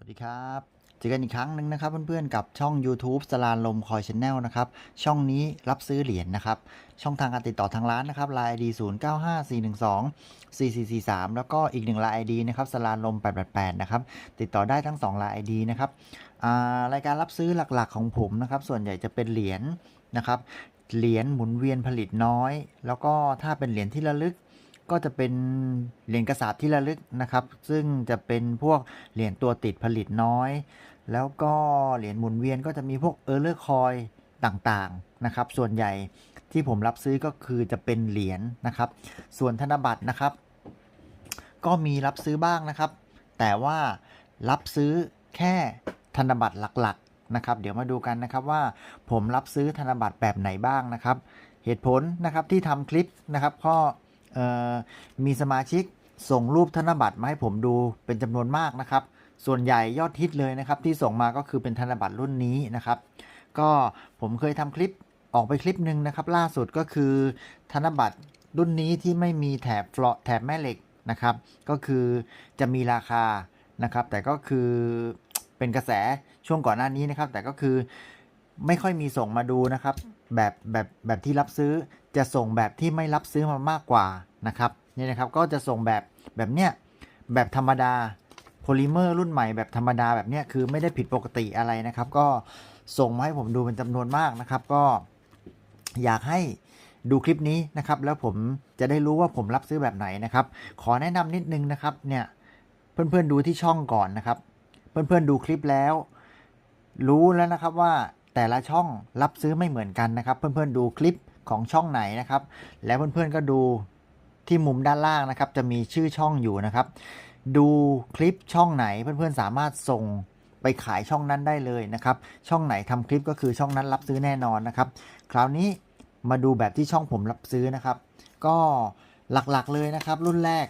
สวัสดีครับเจอกันอีกครั้งหนึ่งนะครับเพื่อนๆกับช่อง YouTube สลานลมคอยชแนลนะครับ ช่องนี้รับซื้อเหรียญนะครับ ช่องทางการติดต่อทางร้านนะครับ Line ID 0 9 5 4 1 2 4 4 4 3แล้วก็อีกหนึ่ง Line ID นะครับสลานลม888นะครับ ติดต่อได้ทั้ง2 Line ID นะครับรายการรับซื้อหลักๆของผมนะครับ ส่วนใหญ่จะเป็นเหรียญนะครับเหรียญหมุนเวียนผลิตน้อย แล้วก็ถ้าเป็นเหรียญที่ระลึก ก็จะเป็นเหรียญกระสาบที่ระลึกนะครับ ซึ่งจะเป็นพวกเหรียญตัวติดผลิตน้อย แล้วก็เหรียญหมุนเวียนก็จะมีพวกเออร์เลอร์คอยต่างๆนะครับ ส่วนใหญ่ที่ผมรับซื้อก็คือจะเป็นเหรียญนะครับ ส่วนธนบัตรนะครับ ก็มีรับซื้อบ้างนะครับ แต่ว่ารับซื้อแค่ธนบัตรหลักๆนะครับ เดี๋ยวมาดูกันนะครับว่าผมรับซื้อธนบัตรแบบไหนบ้างนะครับ เหตุผลนะครับที่ทำคลิปนะครับก็เอ่อ มีสมาชิกส่งรูปธนบัตรมาให้ผมดูเป็นจำนวนมากนะครับ ส่วนใหญ่ยอดฮิตเลยนะครับที่ส่งมาก็คือเป็นธนบัตรรุ่นนี้นะครับ ก็ผมเคยทำคลิปออกไปคลิปหนึ่งนะครับ ล่าสุดก็คือ ธนบัตรรุ่นนี้ที่ไม่มีแถบฟลอแถบแม่เหล็กนะครับ ก็คือจะมีราคานะครับ แต่ก็คือเป็นกระแสช่วงก่อนหน้านี้นะครับ แต่ก็คือไม่ค่อยมีส่งมาดูนะครับ แบบแบบแบบที่รับซื้อ จะส่งแบบที่ไม่รับซื้อมามากกว่านะครับนี่นะครับก็จะส่งแบบแบบเนี้ยแบบธรรมดาโพลิเมอร์รุ่นใหม่แบบธรรมดาแบบเนี้ยคือไม่ได้ผิดปกติอะไรนะครับ ก็ส่งมาให้ผมดูเป็นจำนวนมากนะครับ ก็อยากให้ดูคลิปนี้นะครับ แล้วผมจะได้รู้ว่าผมรับซื้อแบบไหนนะครับ ขอแนะนำนิดนึงนะครับเนี่ยเพื่อนๆดูที่ช่องก่อนนะครับ เพื่อนๆดูคลิปแล้ว รู้แล้วนะครับว่าแต่ละช่องรับซื้อไม่เหมือนกันนะครับ เพื่อนๆดูคลิป ของช่องไหนนะครับ แล้วเพื่อนๆก็ดูที่มุมด้านล่างนะครับ จะมีชื่อช่องอยู่นะครับ ดูคลิปช่องไหนเพื่อนๆสามารถส่งไปขายช่องนั้นได้เลยนะครับ ช่องไหนทำคลิปก็คือช่องนั้นรับซื้อแน่นอนนะครับ คราวนี้มาดูแบบที่ช่องผมรับซื้อนะครับ ก็หลักๆเลยนะครับ รุ่นแรก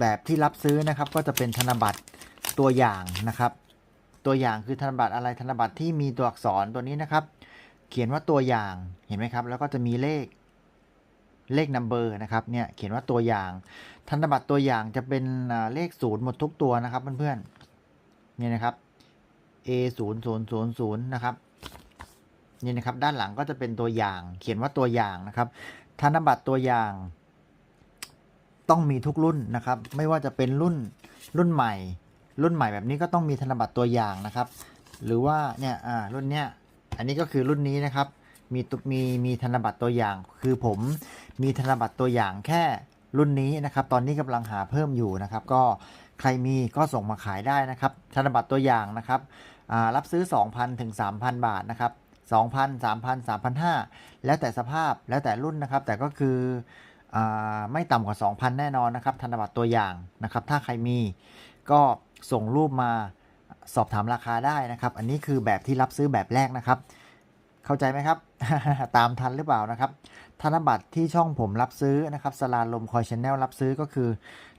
แบบที่รับซื้อนะครับ ก็จะเป็นธนบัตรตัวอย่างนะครับ ตัวอย่างคือธนบัตรอะไรธนบัตรที่มีตัวอักษรตัวนี้นะครับ เขียนว่าตัวอย่างเห็นไหมครับ แล้วก็จะมีเลขเลขนัมเบอร์นะครับเนี่ยเขียนว่าตัวอย่าง ธนบัตรตัวอย่างจะเป็นเลขศูนย์หมดทุกตัวนะครับเพื่อนๆนี่นะครับ A 0 0 0 0นะครับนี่นะครับด้านหลังก็จะเป็นตัวอย่าง เขียนว่าตัวอย่างนะครับ ธนบัตรตัวอย่าง ต้องมีทุกรุ่นนะครับ ไม่ว่าจะเป็นรุ่นรุ่นใหม่ รุ่นใหม่แบบนี้ก็ต้องมีธนบัตรตัวอย่างนะครับ หรือว่าเนี่ยอ่ารุ่นเนี้ย อันนี้ก็คือรุ่นนี้นะครับมีมีมีธนบัตรตัวอย่าง คือผมมีธนบัตรตัวอย่างแค่รุ่นนี้นะครับ ตอนนี้กำลังหาเพิ่มอยู่นะครับ ก็ใครมีก็ส่งมาขายได้นะครับ ธนบัตรตัวอย่างนะครับรับซื้อ 2,000ถึง3,000 บาทนะครับ2,000 3,000 3,500 แล้วแต่สภาพแล้วแต่รุ่นนะครับ แต่ก็คืออไม่ต่ำกว่า 2,000 แน่นอนนะครับ ธนบัตรตัวอย่างนะครับ ถ้าใครมีก็ส่งรูปมา สอบถามราคาได้นะครับ อันนี้คือแบบที่รับซื้อแบบแรกนะครับ เข้าใจไหมครับ ตามทันหรือเปล่านะครับ ธนบัตรที่ช่องผมรับซื้อนะครับสลาลมคอยชแนลรับซื้อก็คือ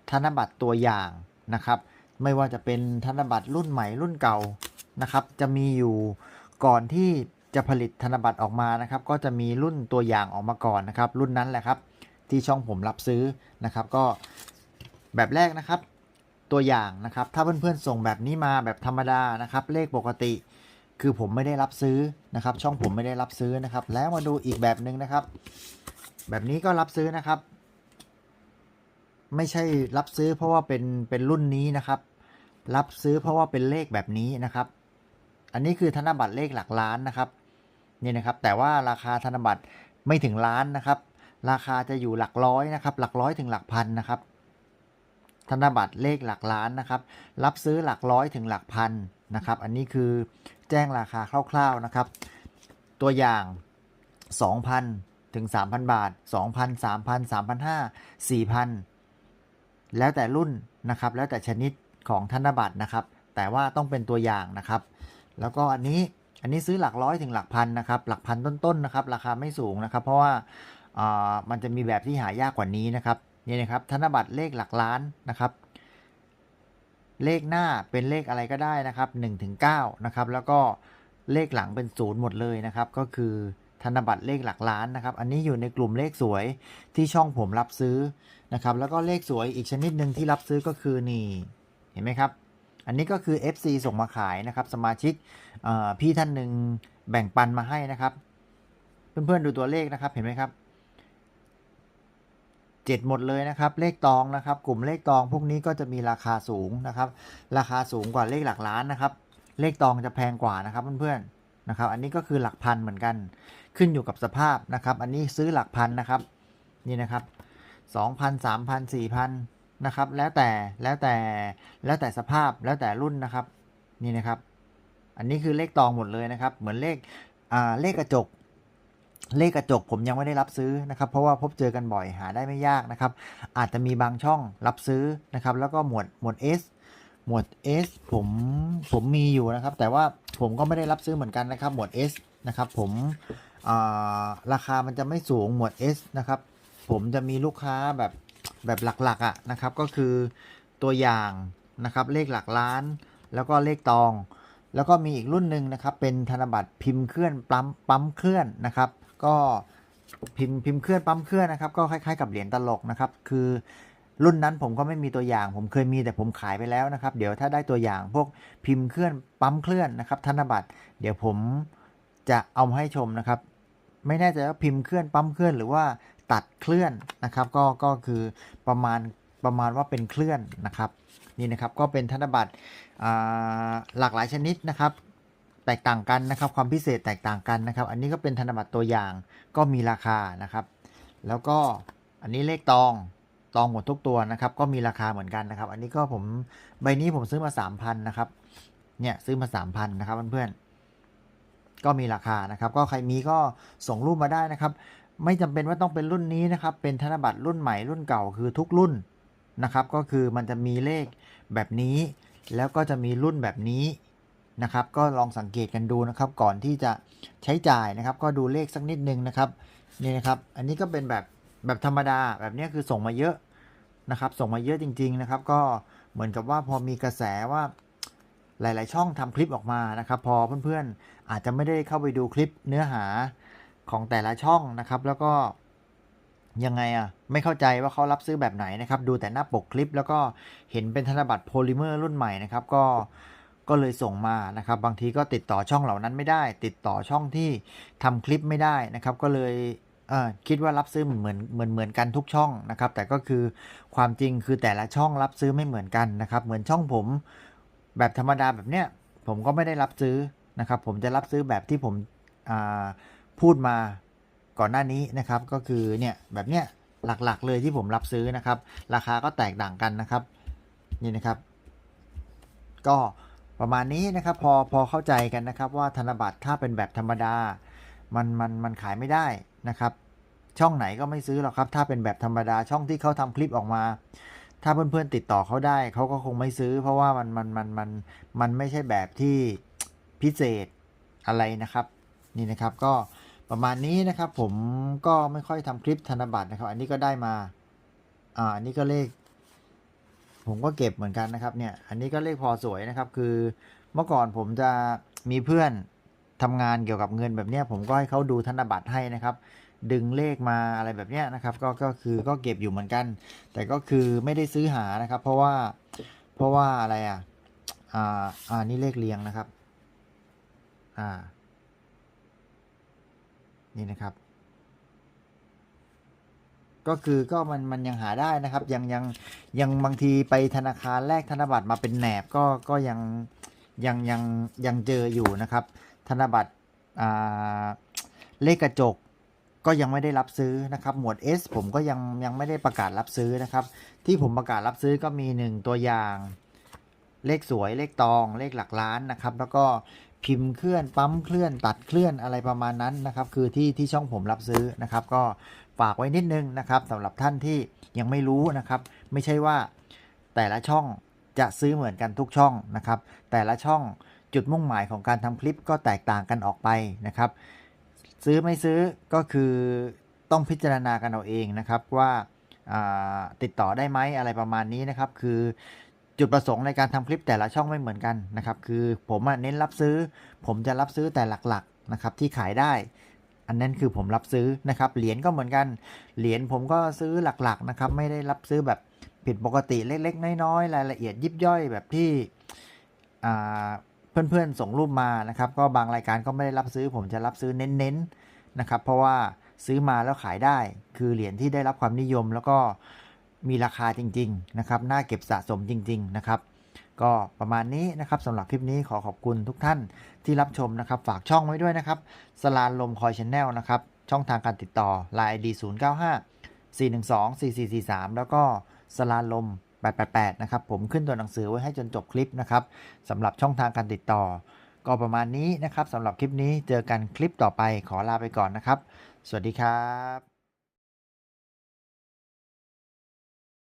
ธนบัตรตัวอย่างนะครับ ไม่ว่าจะเป็นธนบัตรรุ่นใหม่รุ่นเก่านะครับ จะมีอยู่ก่อนที่จะผลิตธนบัตรออกมานะครับ ก็จะมีรุ่นตัวอย่างออกมาก่อนนะครับ รุ่นนั้นแหละครับ ที่ช่องผมรับซื้อนะครับ ก็แบบแรกนะครับ ตัวอย่างนะครับ ถ้าเพื่อนๆส่งแบบนี้มาแบบธรรมดานะครับ เลขปกติ คือผมไม่ได้รับซื้อนะครับ ช่องผมไม่ได้รับซื้อนะครับ แล้วมาดูอีกแบบหนึ่งนะครับ แบบนี้ก็รับซื้อนะครับ ไม่ใช่รับซื้อเพราะว่าเป็นเป็นรุ่นนี้นะครับ รับซื้อเพราะว่าเป็นเลขแบบนี้นะครับ อันนี้คือธนบัตรเลขหลักล้านนะครับนี่นะครับ แต่ว่าราคาธนบัตรไม่ถึงล้านนะครับ ราคาจะอยู่หลักร้อยนะครับ หลักร้อยถึงหลักพันนะครับ ธนบัตรเลขหลักล้านนะครับ รับซื้อหลักร้อยถึงหลักพันนะครับ อันนี้คือแจ้งราคาคร่าวๆนะครับ ตัวอย่าง 2,000 ถึง 3,000 บาท 2,000 3,000 3,500 4,000 แล้วแต่รุ่นนะครับ แล้วแต่ชนิดของธนบัตรนะครับ แต่ว่าต้องเป็นตัวอย่างนะครับ แล้วก็อันนี้อันนี้ซื้อหลักร้อยถึงหลักพันนะครับ หลักพันต้นๆนะครับ ราคาไม่สูงนะครับ เพราะว่าอ่ามันจะมีแบบที่หายากกว่านี้นะครับ นี่นะครับธนบัตรเลขหลักล้านนะครับ เลขหน้าเป็นเลขอะไรก็ได้นะครับ1ถึง9นะครับแล้วก็เลขหลังเป็นศูนย์หมดเลยนะครับ ก็คือธนบัตรเลขหลักล้านนะครับ อันนี้อยู่ในกลุ่มเลขสวยที่ช่องผมรับซื้อนะครับ แล้วก็เลขสวยอีกชนิดหนึ่งที่รับซื้อก็คือนี่เห็นไหมครับ อันนี้ก็คือ FC ส่งมาขายนะครับ สมาชิกพี่ท่านหนึ่งแบ่งปันมาให้นะครับ เพื่อนๆดูตัวเลขนะครับเห็นไหมครับ เจ็ดหมดเลยนะครับ เลขตองนะครับ กลุ่มเลขตองพวกนี้ก็จะมีราคาสูงนะครับ ราคาสูงกว่าเลขหลักล้านนะครับ เลขตองจะแพงกว่านะครับเพื่อนๆนะครับ อันนี้ก็คือหลักพันเหมือนกัน ขึ้นอยู่กับสภาพนะครับ อันนี้ซื้อหลักพันนะครับ นี่นะครับสองพันสามพันสี่พันนะครับ แล้วแต่แล้วแต่แล้วแต่สภาพแล้วแต่รุ่นนะครับ นี่นะครับ อันนี้คือเลขตองหมดเลยนะครับ เหมือนเลขอ่าเลขกระจก เลขกระจกผมยังไม่ได้รับซื้อนะครับเพราะว่าพบเจอกันบ่อยหาได้ไม่ยากนะครับ อาจจะมีบางช่องรับซื้อนะครับ แล้วก็หมวดหมวด S หมวด S ผมผมมีอยู่นะครับ แต่ว่าผมก็ไม่ได้รับซื้อเหมือนกันนะครับ หมวด S นะครับผมราคามันจะไม่สูงหมวด S นะครับผมจะมีลูกค้าแบบแบบหลักๆอะนะครับ ก็คือตัวอย่างนะครับเลขหลักล้าน แล้วก็เลขตอง แล้วก็มีอีกรุ่นหนึ่งนะครับ เป็นธนบัตรพิมพ์เคลื่อนปั๊มปั๊มเคลื่อนนะครับ ก็พิมพ์พิมพ์เคลื่อนปั๊มเคลื่อนนะครับ ก็คล้ายๆกับเหรียญตลกนะครับ คือรุ่นนั้นผมก็ไม่มีตัวอย่าง ผมเคยมีแต่ผมขายไปแล้วนะครับ เดี๋ยวถ้าได้ตัวอย่างพวกพิมพ์เคลื่อนปั๊มเคลื่อนนะครับธนบัตรเดี๋ยวผมจะเอามาให้ชมนะครับ ไม่แน่ใจว่าพิมพ์เคลื่อนปั๊มเคลื่อนหรือว่าตัดเคลื่อนนะครับ ก็ก็คือประมาณประมาณว่าเป็นเคลื่อนนะครับนี่นะครับก็เป็นธนบัตรหลากหลายชนิดนะครับ แตกต่างกันนะครับ ความพิเศษแตกต่างกันนะครับ อันนี้ก็เป็นธนบัตรตัวอย่างก็มีราคานะครับ แล้วก็อันนี้เลขตองตองหมดทุกตัวนะครับ ก็มีราคาเหมือนกันนะครับ อันนี้ก็ผมใบนี้ผมซื้อมา3,000นะครับเนี่ยซื้อมา3,000นะครับเพื่อนๆก็มีราคานะครับ ก็ใครมีก็ส่งรูปมาได้นะครับ ไม่จำเป็นว่าต้องเป็นรุ่นนี้นะครับ เป็นธนบัตรรุ่นใหม่รุ่นเก่าคือทุกรุ่นนะครับ ก็คือมันจะมีเลขแบบนี้ แล้วก็จะมีรุ่นแบบนี้ นะครับ ก็ลองสังเกตกันดูนะครับ ก่อนที่จะใช้จ่ายนะครับ ก็ดูเลขสักนิดนึงนะครับนี่นะครับ อันนี้ก็เป็นแบบแบบธรรมดาแบบนี้คือส่งมาเยอะนะครับ ส่งมาเยอะจริง ๆนะครับ ก็เหมือนกับว่าพอมีกระแสว่าหลาย ๆ ช่องทำคลิปออกมานะครับ พอเพื่อนๆอาจจะไม่ได้เข้าไปดูคลิปเนื้อหาของแต่ละช่องนะครับ แล้วก็ยังไงอะไม่เข้าใจว่าเขารับซื้อแบบไหนนะครับ ดูแต่หน้าปกคลิป แล้วก็เห็นเป็นธนบัตรโพลิเมอร์รุ่นใหม่นะครับ ก็ ก็เลยส่งมานะครับ บางทีก็ติดต่อช่องเหล่านั้นไม่ได้ ติดต่อช่องที่ทำคลิปไม่ได้นะครับ ก็เลยเออคิดว่ารับซื้อเหมือนเหมือนเหมือนกันทุกช่องนะครับ แต่ก็คือความจริงคือแต่ละช่องรับซื้อไม่เหมือนกันนะครับ เหมือนช่องผมแบบธรรมดาแบบเนี้ยผมก็ไม่ได้รับซื้อนะครับ ผมจะรับซื้อแบบที่ผมอ่าพูดมาก่อนหน้านี้นะครับ ก็คือเนี่ยแบบเนี้ยหลักๆเลยที่ผมรับซื้อนะครับ ราคาก็แตกต่างกันนะครับ นี่นะครับ ก็ ประมาณนี้นะครับพอพอเข้าใจกันนะครับว่าธนบัตรถ้าเป็นแบบธรรมดา มันมันมันขายไม่ได้นะครับ ช่องไหนก็ไม่ซื้อหรอกครับถ้าเป็นแบบธรรมดาช่องที่เขาทำคลิปออกมา ถ้าเพื่อนๆติดต่อเขาได้เขาก็คงไม่ซื้อ เพราะว่ามันมันมันมันมันไม่ใช่แบบที่พิเศษอะไรนะครับ นี่นะครับก็ประมาณนี้นะครับผมก็ไม่ค่อยทำคลิปธนบัตรนะครับ อันนี้ก็ได้มาอ่าอันนี้ก็เลข ผมก็เก็บเหมือนกันนะครับเนี่ย อันนี้ก็เลขพอสวยนะครับคือเมื่อก่อนผมจะมีเพื่อนทำงานเกี่ยวกับเงินแบบเนี้ยผมก็ให้เขาดูธนบัตรให้นะครับ ดึงเลขมาอะไรแบบเนี้ยนะครับ ก็ก็คือก็เก็บอยู่เหมือนกัน แต่ก็คือไม่ได้ซื้อหานะครับ เพราะว่าเพราะว่าอะไรอะอ่าอ่านี่เลขเรียงนะครับ อ่า นี่นะครับ ก็คือก็มันมันยังหาได้นะครับ ยังยังยังบางทีไปธนาคารแลกธนบัตรมาเป็นแหนบก็ก็ยังยังยังยังเจออยู่นะครับ ธนบัตรอ่าเลขกระจกก็ยังไม่ได้รับซื้อนะครับ หมวด S ผมก็ยังยังไม่ได้ประกาศรับซื้อนะครับ ที่ผมประกาศรับซื้อก็มีหนึ่งตัวอย่าง เลขสวยเลขตอง เลขหลักล้านนะครับ แล้วก็ พิมพ์เคลื่อนปั๊มเคลื่อนตัดเคลื่อนอะไรประมาณนั้นนะครับ คือที่ที่ช่องผมรับซื้อนะครับ ก็ฝากไว้นิดนึงนะครับสำหรับท่านที่ยังไม่รู้นะครับ ไม่ใช่ว่าแต่ละช่องจะซื้อเหมือนกันทุกช่องนะครับ แต่ละช่องจุดมุ่งหมายของการทำคลิปก็แตกต่างกันออกไปนะครับ ซื้อไม่ซื้อก็คือต้องพิจารณากันเอาเองนะครับว่าาติดต่อได้ไหมอะไรประมาณนี้นะครับ คือ จุดประสงค์ในการทำคลิปแต่ละช่องไม่เหมือนกันนะครับ คือผมเน้นรับซื้อ ผมจะรับซื้อแต่หลักๆนะครับที่ขายได้ อันนั้นคือผมรับซื้อนะครับ เหรียญก็เหมือนกัน เหรียญผมก็ซื้อหลักๆนะครับ ไม่ได้รับซื้อแบบผิดปกติเล็กๆ น้อยๆรายละเอียดยิบย่อยแบบที่เพื่อนๆส่งรูปมานะครับ ก็บางรายการก็ไม่ได้รับซื้อ ผมจะรับซื้อเน้นๆนะครับ เพราะว่าซื้อมาแล้วขายได้ คือเหรียญที่ได้รับความนิยมแล้วก็ มีราคาจริงๆนะครับน่าเก็บสะสมจริง ๆ นะครับ ก็ประมาณนี้นะครับสำหรับคลิปนี้ขอขอบคุณทุกท่านที่รับชมนะครับ ฝากช่องไว้ด้วยนะครับสลานลมคอยชแนลนะครับ ช่องทางการติดต่อ Line ID 0 9 5 4 1 2 4 4 4 3 แล้วก็สลานลม 888 นะครับ ผมขึ้นตัวหนังสือไว้ให้จนจบคลิปนะครับสำหรับช่องทางการติดต่อ ก็ประมาณนี้นะครับสำหรับคลิปนี้เจอกันคลิปต่อไปขอลาไปก่อนนะครับ สวัสดีครับ